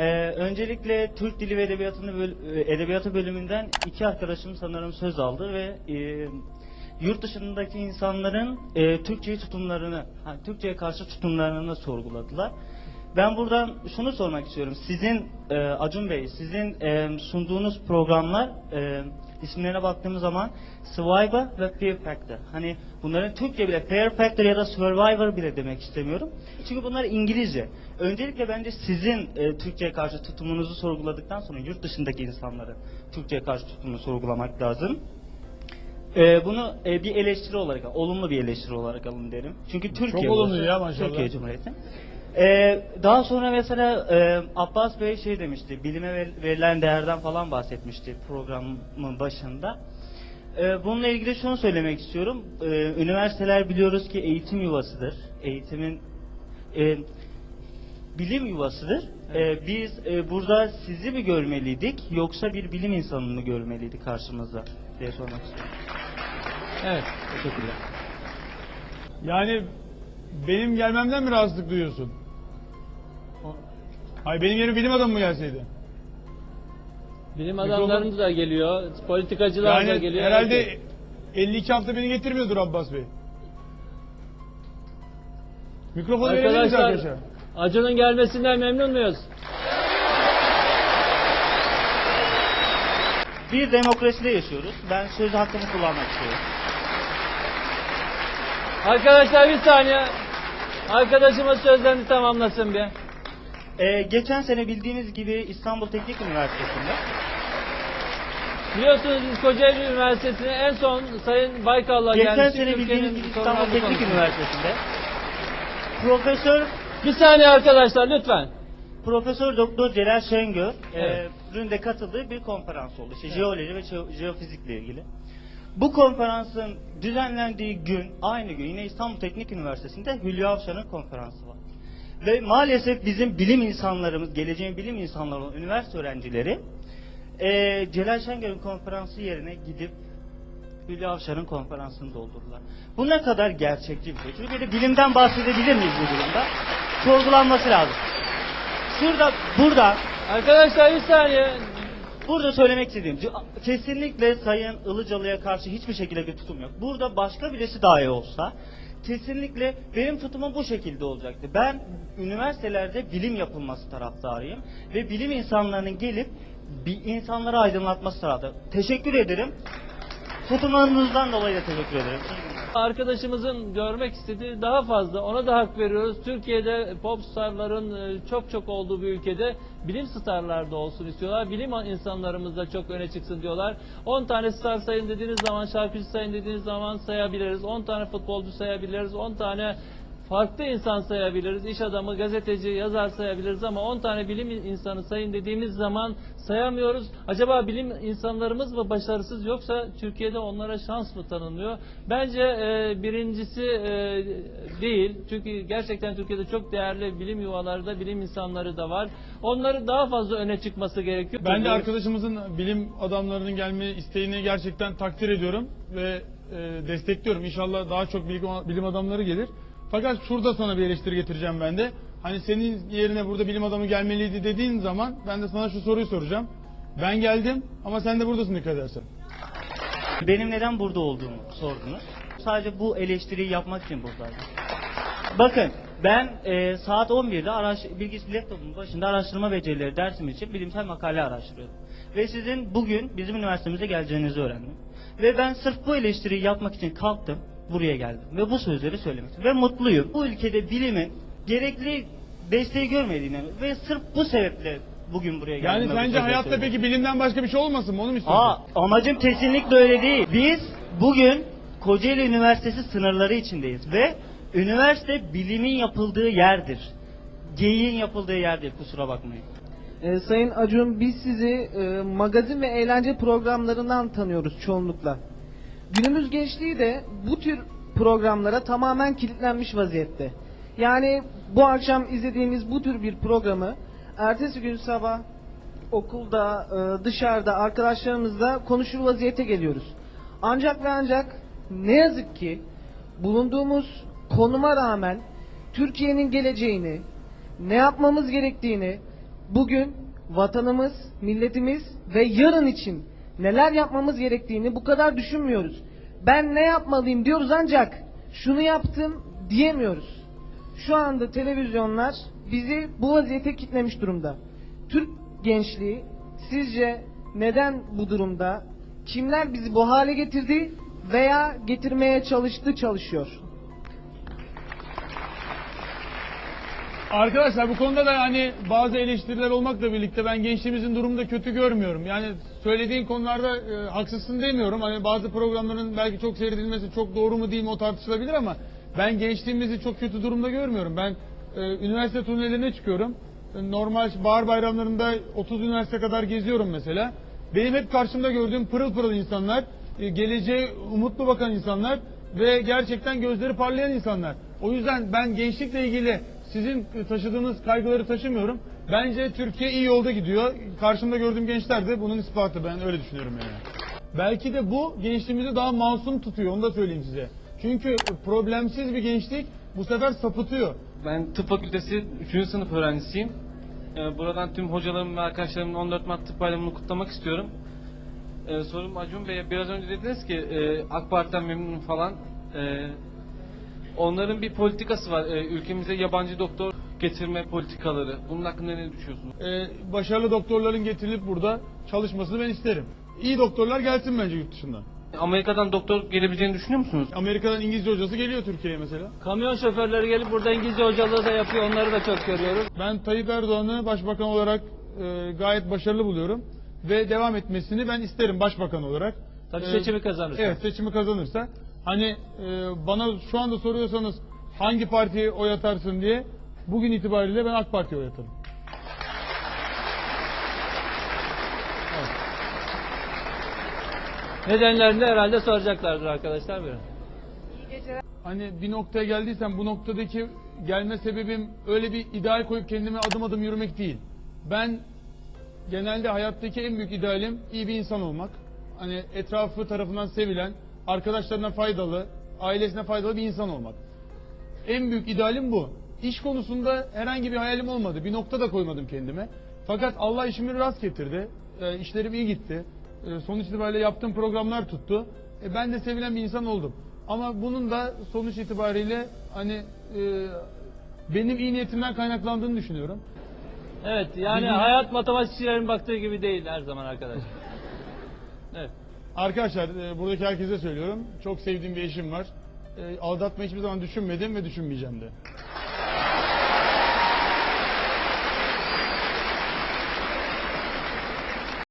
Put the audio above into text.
Ee, öncelikle Türk Dili ve Edebiyatını böl- e, Edebiyatı bölümünden iki arkadaşım sanırım söz aldı ve e, yurt dışındaki insanların e, Türkçeyi tutumlarını, ha, Türkçe'ye karşı tutumlarını sorguladılar. Ben buradan şunu sormak istiyorum. Sizin e, Acun Bey, sizin e, sunduğunuz programlar e, isimlerine baktığımız zaman Survivor ve Fear Factor. Hani bunların Türkçe bile Fear Factor ya da Survivor bile demek istemiyorum. Çünkü bunlar İngilizce. Öncelikle bence sizin e, Türkçe'ye karşı tutumunuzu sorguladıktan sonra yurt dışındaki insanların Türkçe'ye karşı tutumunu sorgulamak lazım. E, bunu e, bir eleştiri olarak, olumlu bir eleştiri olarak alın derim. Çünkü Türkiye olumlu burası, ya maşallah. Türkiye Cumhuriyeti. Ee, daha sonra mesela e, Abbas Bey şey demişti, bilime ver- verilen değerden falan bahsetmişti programın başında. Ee, bununla ilgili şunu söylemek istiyorum. Ee, üniversiteler biliyoruz ki eğitim yuvasıdır. Eğitimin e, bilim yuvasıdır. Ee, biz e, burada sizi mi görmeliydik yoksa bir bilim insanını mı görmeliydik karşımızda diye sormak istiyorum. Evet. Teşekkürler. Yani benim gelmemden mi rahatsızlık duyuyorsun? Hayır benim yerim bilim adamı mı gelseydi? Bilim adamlarımız da geliyor, politikacılar da Yani geliyor. herhalde 52 hafta beni getirmiyordur Abbas Bey. Mikrofonu verebilir miyiz Arkadaşlar, arkadaşlar? Acun'un gelmesinden memnun muyuz? Bir demokraside yaşıyoruz. Ben söz hakkımı kullanmak istiyorum. Arkadaşlar bir saniye. Arkadaşımız sözlerini tamamlasın bir. Ee, geçen sene bildiğiniz gibi İstanbul Teknik Üniversitesi'nde Biliyorsunuz biz Kocaeli Üniversitesi'ne en son Sayın Baykal'la geçen gelmiştik. sene bildiğiniz gibi İstanbul sorunlarını Teknik konuştuk. Üniversitesi'nde Profesör Bir saniye arkadaşlar lütfen. Profesör Doktor Celal Şengör Evet. e, de katıldığı bir konferans oldu. İşte jeoloji ve jeo- jeofizikle ilgili. Bu konferansın düzenlendiği gün, aynı gün yine İstanbul Teknik Üniversitesi'nde Hülya Avşar'ın konferansı var. Ve maalesef bizim bilim insanlarımız, geleceğin bilim insanları olan üniversite öğrencileri e, Celal Şengör'ün konferansı yerine gidip Hülya Avşar'ın konferansını doldurdular. Bu ne kadar gerçekçi bir şey. Çünkü bir de bilimden bahsedebilir miyiz bu durumda? Sorgulanması lazım. Şurada, burada, Arkadaşlar bir saniye. burada söylemek istediğim, kesinlikle Sayın Ilıcalı'ya karşı hiçbir şekilde bir tutum yok. Burada başka birisi dahi olsa, kesinlikle benim tutumum bu şekilde olacaktı. Ben üniversitelerde bilim yapılması taraftarıyım ve bilim insanlarının gelip bir insanları aydınlatması taraftarı. Teşekkür ederim. Tutumunuzdan dolayı da teşekkür ederim. Arkadaşımızın görmek istediği daha fazla. Ona da hak veriyoruz. Türkiye'de pop starların e, çok çok olduğu bir ülkede bilim starlar da olsun istiyorlar. Bilim insanlarımız da çok öne çıksın diyorlar. 10 tane star sayın dediğiniz zaman, şarkıcı sayın dediğiniz zaman sayabiliriz. 10 tane futbolcu sayabiliriz. 10 tane farklı insan sayabiliriz. İş adamı, gazeteci, yazar sayabiliriz ama 10 tane bilim insanı sayın dediğimiz zaman sayamıyoruz. Acaba bilim insanlarımız mı başarısız yoksa Türkiye'de onlara şans mı tanınıyor? Bence e, birincisi e, değil. Çünkü gerçekten Türkiye'de çok değerli bilim yuvaları da bilim insanları da var. Onları daha fazla öne çıkması gerekiyor. Ben de arkadaşımızın bilim adamlarının gelme isteğini gerçekten takdir ediyorum ve e, destekliyorum. İnşallah daha çok bilim adamları gelir. Fakat şurada sana bir eleştiri getireceğim ben de. Hani senin yerine burada bilim adamı gelmeliydi dediğin zaman ben de sana şu soruyu soracağım. Ben geldim ama sen de buradasın dikkat edersen. Benim neden burada olduğumu sordunuz. Sadece bu eleştiriyi yapmak için buradaydım. Bakın ben e, saat 11'de araş, bilgisi laptopumun başında araştırma becerileri dersim için bilimsel makale araştırıyordum. Ve sizin bugün bizim üniversitemize geleceğinizi öğrendim. Ve ben sırf bu eleştiriyi yapmak için kalktım, buraya geldim. Ve bu sözleri söylemek. Ve mutluyum. Bu ülkede bilimin gerekli desteği görmediğini ve sırf bu sebeple bugün buraya geldim. Yani ve bu sence sözleri hayatta söylüyorum. peki bilimden başka bir şey olmasın mı? Onu mu istiyorsun? Aa, amacım kesinlikle öyle değil. Biz bugün Kocaeli Üniversitesi sınırları içindeyiz ve üniversite bilimin yapıldığı yerdir. Geyiğin yapıldığı yerdir kusura bakmayın. Ee, Sayın Acun biz sizi e, magazin ve eğlence programlarından tanıyoruz çoğunlukla. Günümüz gençliği de bu tür programlara tamamen kilitlenmiş vaziyette. Yani bu akşam izlediğimiz bu tür bir programı ertesi gün sabah okulda, e, dışarıda arkadaşlarımızla konuşur vaziyete geliyoruz. Ancak ve ancak ne yazık ki bulunduğumuz konuma rağmen Türkiye'nin geleceğini, ne yapmamız gerektiğini bugün vatanımız, milletimiz ve yarın için neler yapmamız gerektiğini bu kadar düşünmüyoruz. Ben ne yapmalıyım diyoruz ancak şunu yaptım diyemiyoruz. Şu anda televizyonlar bizi bu vaziyete kitlemiş durumda. Türk gençliği sizce neden bu durumda? Kimler bizi bu hale getirdi veya getirmeye çalıştı çalışıyor? Arkadaşlar bu konuda da yani bazı eleştiriler olmakla birlikte ben gençliğimizin durumunu da kötü görmüyorum. Yani söylediğin konularda e, haksızsın demiyorum. Hani bazı programların belki çok seyredilmesi çok doğru mu değil mi o tartışılabilir ama ben gençliğimizi çok kötü durumda görmüyorum. Ben e, üniversite turnelerine çıkıyorum. Normal bahar bayramlarında 30 üniversite kadar geziyorum mesela. Benim hep karşımda gördüğüm pırıl pırıl insanlar, e, geleceğe umutlu bakan insanlar ve gerçekten gözleri parlayan insanlar. O yüzden ben gençlikle ilgili sizin taşıdığınız kaygıları taşımıyorum. Bence Türkiye iyi yolda gidiyor. Karşımda gördüğüm gençler de bunun ispatı. Ben öyle düşünüyorum yani. Belki de bu gençliğimizi daha masum tutuyor. Onu da söyleyeyim size. Çünkü problemsiz bir gençlik bu sefer sapıtıyor. Ben tıp fakültesi 3. sınıf öğrencisiyim. Ee, Buradan tüm hocalarım ve arkadaşlarımın 14 Mart tıp bayramını kutlamak istiyorum. Ee, Sorum Acun Bey'e biraz önce dediniz ki e, AK Parti'den memnunum falan. Onların bir politikası var. Ee, Ülkemize yabancı doktor getirme politikaları. Bunun hakkında ne düşünüyorsunuz? Ee, başarılı doktorların getirilip burada çalışmasını ben isterim. İyi doktorlar gelsin bence yurt dışından. Amerika'dan doktor gelebileceğini düşünüyor musunuz? Amerika'dan İngilizce hocası geliyor Türkiye'ye mesela. Kamyon şoförleri gelip burada İngilizce hocalığı da yapıyor. Onları da çok görüyoruz. Ben Tayyip Erdoğan'ı başbakan olarak e, gayet başarılı buluyorum. Ve devam etmesini ben isterim başbakan olarak. Tabii Ee, seçimi kazanırsa. Evet seçimi kazanırsa. Hani e, bana şu anda soruyorsanız hangi partiye oy atarsın diye bugün itibariyle ben AK Parti'ye oy atarım. Nedenlerini de herhalde soracaklardır arkadaşlar. Buyurun. Hani bir noktaya geldiysem bu noktadaki gelme sebebim öyle bir ideal koyup kendime adım adım yürümek değil. Ben genelde hayattaki en büyük idealim iyi bir insan olmak. Hani etrafı tarafından sevilen, arkadaşlarına faydalı, ailesine faydalı bir insan olmak. En büyük idealim bu. İş konusunda herhangi bir hayalim olmadı. Bir nokta da koymadım kendime. Fakat Allah işimi rast getirdi. E, işlerim iyi gitti. E, sonuç itibariyle yaptığım programlar tuttu. E, ben de sevilen bir insan oldum. Ama bunun da sonuç itibariyle hani e, benim iyi niyetimden kaynaklandığını düşünüyorum. Evet yani Bizim- hayat matematikçilerin baktığı gibi değil her zaman arkadaşlar. Evet. Arkadaşlar e, buradaki herkese söylüyorum. Çok sevdiğim bir eşim var. E, aldatma hiçbir zaman düşünmedim ve düşünmeyeceğim de.